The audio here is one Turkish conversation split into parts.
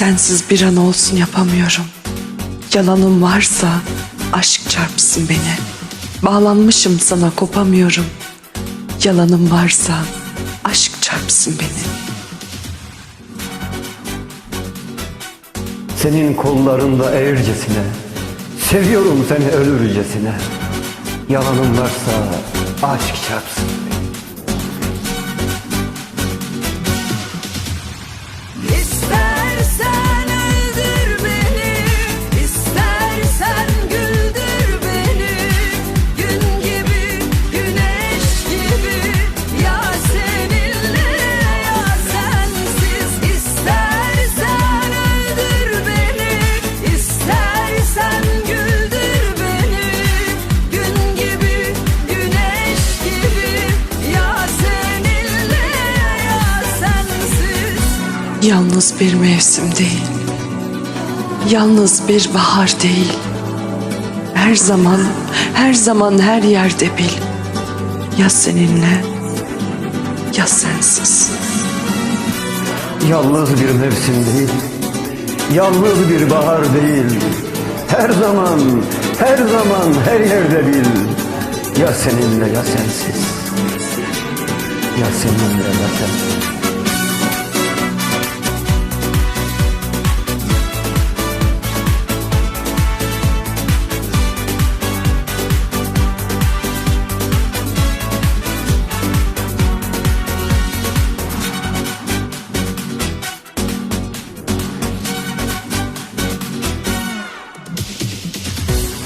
Sensiz bir an olsun yapamıyorum. Yalanım varsa aşk çarpsın beni. Bağlanmışım sana kopamıyorum. Yalanım varsa aşk çarpsın beni. Senin kollarında eğircesine Seviyorum seni ölürcesine Yalanın varsa aşk çarpsın Yalnız bir mevsim değil. Yalnız bir bahar değil. Her zaman, her zaman her yerde bil. Ya seninle ya sensiz. Yalnız bir mevsim değil Yalnız bir bahar değil Her zaman, her zaman, her yerde bil Ya seninle ya sensiz Ya seninle ya sensiz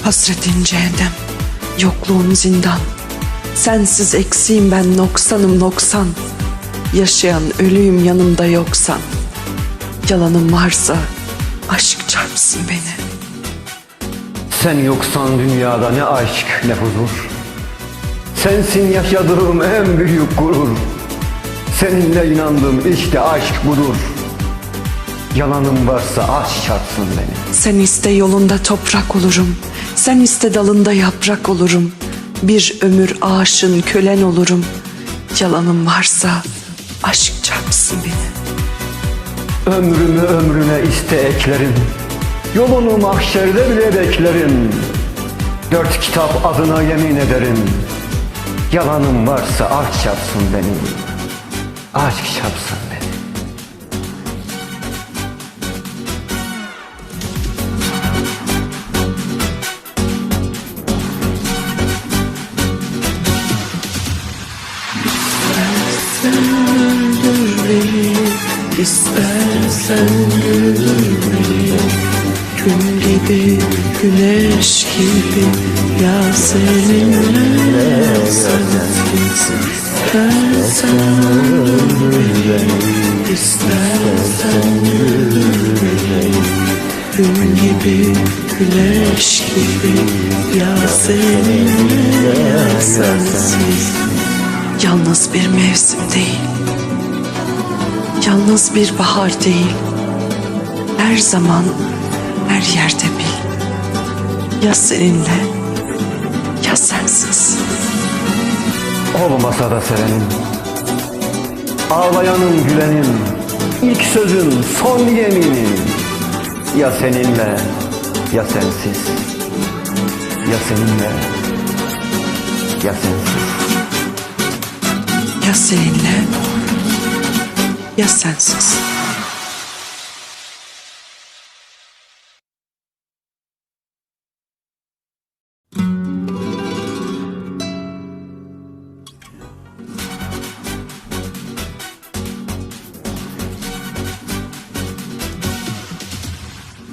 Hasretin cehennem, yokluğun zindan. Sensiz eksiğim ben noksanım noksan. Yaşayan ölüyüm yanımda yoksan. Yalanım varsa aşk çarpsın beni. Sen yoksan dünyada ne aşk ne huzur Sensin yaşadığım en büyük gurur Seninle inandım işte aşk budur Yalanım varsa aşk çarpsın beni Sen iste yolunda toprak olurum. Sen iste dalında yaprak olurum. Bir ömür aşın kölen olurum. Yalanım varsa aşk çarpsın beni. Ömrümü ömrüne iste eklerim Yolunu mahşerde bile beklerim Dört kitap adına yemin ederim Yalanım varsa aşk çarpsın beni Aşk çarpsın beni beni, istersen güldür beni. Gün gibi, güneş gibi, ya seninle ya sensiz. İstersen öldür beni, istersen güldür beni. Gün gibi, güneş gibi, ya seninle ya sensiz. Yalnız bir mevsim değil. Yalnız bir bahar değil. Her zaman her yerde bil. Ya seninle ya sensiz. Olmasa da sevenim Ağlayanın gülenin ilk sözün son yeminin Ya seninle ya sensiz Ya seninle ya sensiz Ya seninle ya sensiz.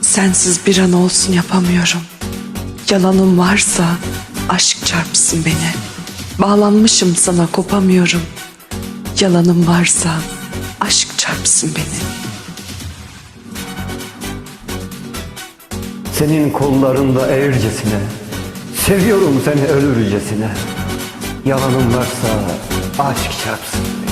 Sensiz bir an olsun yapamıyorum. Yalanım varsa aşk çarpsın beni. Bağlanmışım sana kopamıyorum. Yalanım varsa çarpsın beni. Senin kollarında eğircesine Seviyorum seni ölürcesine Yalanım varsa aşk çarpsın beni